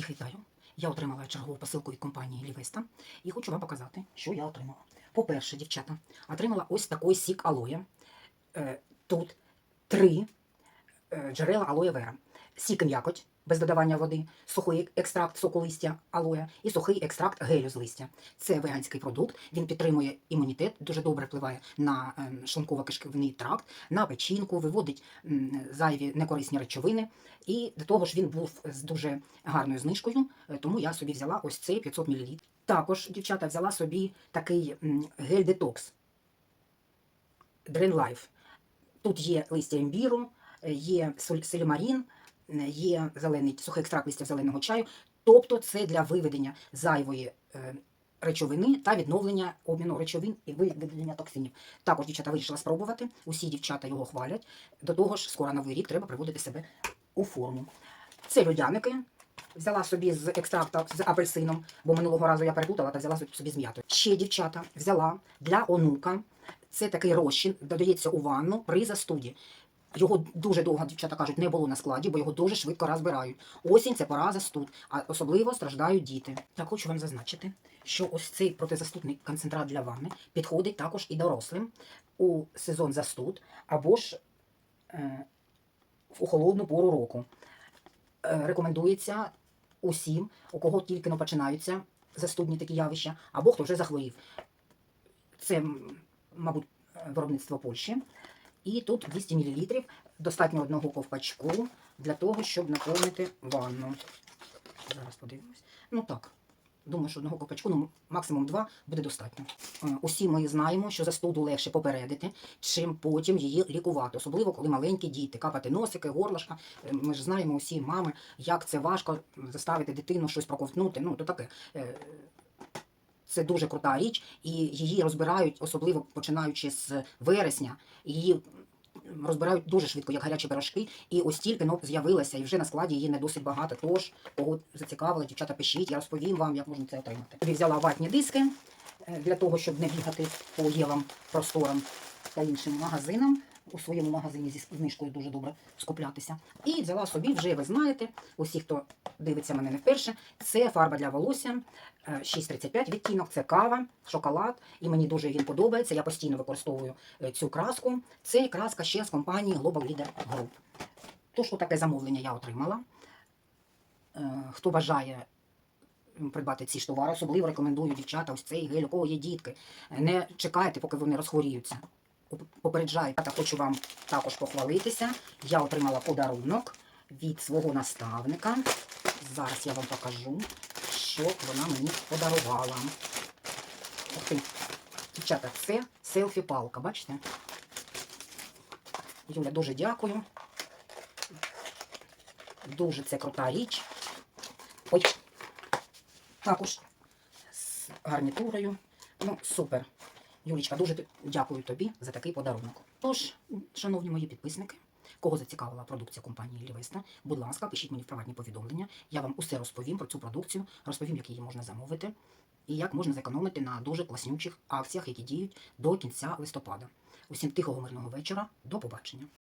Всіх вітаю. Я отримала чергову посилку від компанії Лівеста і хочу вам показати, що я отримала. По-перше, дівчата, отримала ось такий сік алоє. Е, Тут три е, джерела алоє вера. Сік м'якоть без додавання води, сухий екстракт соку листя алоя і сухий екстракт гелю з листя. Це веганський продукт. Він підтримує імунітет, дуже добре впливає на ем, шлунково-кишківний тракт, на печінку, виводить зайві некорисні речовини. І до того ж він був з дуже гарною знижкою, е, тому я собі взяла ось цей 500 мл. Також, дівчата, взяла собі такий гель-детокс Drain Life. Тут є листя імбіру, е, є е, є зелений сухий екстракт листя зеленого чаю. Тобто це для виведення зайвої е, речовини та відновлення обміну речовин і виведення токсинів. Також дівчата вирішила спробувати. Усі дівчата його хвалять. До того ж, скоро новий рік треба приводити себе у форму. Це людяники. Взяла собі з екстракта з апельсином, бо минулого разу я переплутала та взяла собі з м'ятою. Ще дівчата взяла для онука. Це такий розчин, додається у ванну при застуді. Його дуже довго, дівчата кажуть, не було на складі, бо його дуже швидко розбирають. Осінь це пора застуд, а особливо страждають діти. Так хочу вам зазначити, що ось цей протизастудний концентрат для ванни підходить також і дорослим у сезон застуд або ж е, у холодну пору року. Е, рекомендується усім, у кого тільки починаються застудні такі явища, або хто вже захворів. Це, мабуть, е, виробництво Польщі. І тут 200 мл, достатньо одного ковпачку для того, щоб наповнити ванну. Зараз подивимось. Ну так. Думаю, що одного ковпачку, ну максимум два буде достатньо. Е, Усі ми знаємо, що застуду легше попередити, чим потім її лікувати, особливо коли маленькі діти, капати носики, горлашка. Е, Ми ж знаємо усі мами, як це важко заставити дитину щось проковтнути. Ну то таке. Це дуже крута річ, і її розбирають, особливо починаючи з вересня. Її розбирають дуже швидко, як гарячі пирожки. І ось тільки ну, з'явилася, і вже на складі її не досить багато. Тож, кого зацікавило, дівчата, пишіть, я розповім вам, як можна це отримати. Тоді взяла ватні диски е, для того, щоб не бігати по євам просторам та іншим магазинам. У своєму магазині зі знижкою дуже добре скуплятися. І взяла собі, вже ви знаєте, усі, хто дивиться мене не вперше, це фарба для волосся е, 6,35 відтінок, це кава, шоколад, і мені дуже він подобається. Я постійно використовую е, цю краску. Це краска ще з компанії Global Leader Group. Тож, таке замовлення я отримала. Е, Хто бажає придбати ці ж товари, особливо рекомендую дівчата, ось цей гель, у кого є дітки. Е, Не чекайте, поки вони розхворіються. Поп- Попереджаю, та хочу вам також похвалитися. Я отримала подарунок від свого наставника. Зараз я вам покажу, що вона мені подарувала. Ух ти. Дівчата, це селфі-палка, бачите? Юля, дуже дякую. Дуже це крута річ. Ой. Також з гарнітурою. Ну, супер. Юлічка, дуже дякую тобі за такий подарунок. Тож, шановні мої підписники, кого зацікавила продукція компанії Лівеста, будь ласка, пишіть мені в приватні повідомлення. Я вам усе розповім про цю продукцію, розповім, як її можна замовити, і як можна зекономити на дуже класнючих акціях, які діють до кінця листопада. Усім тихого мирного вечора. До побачення.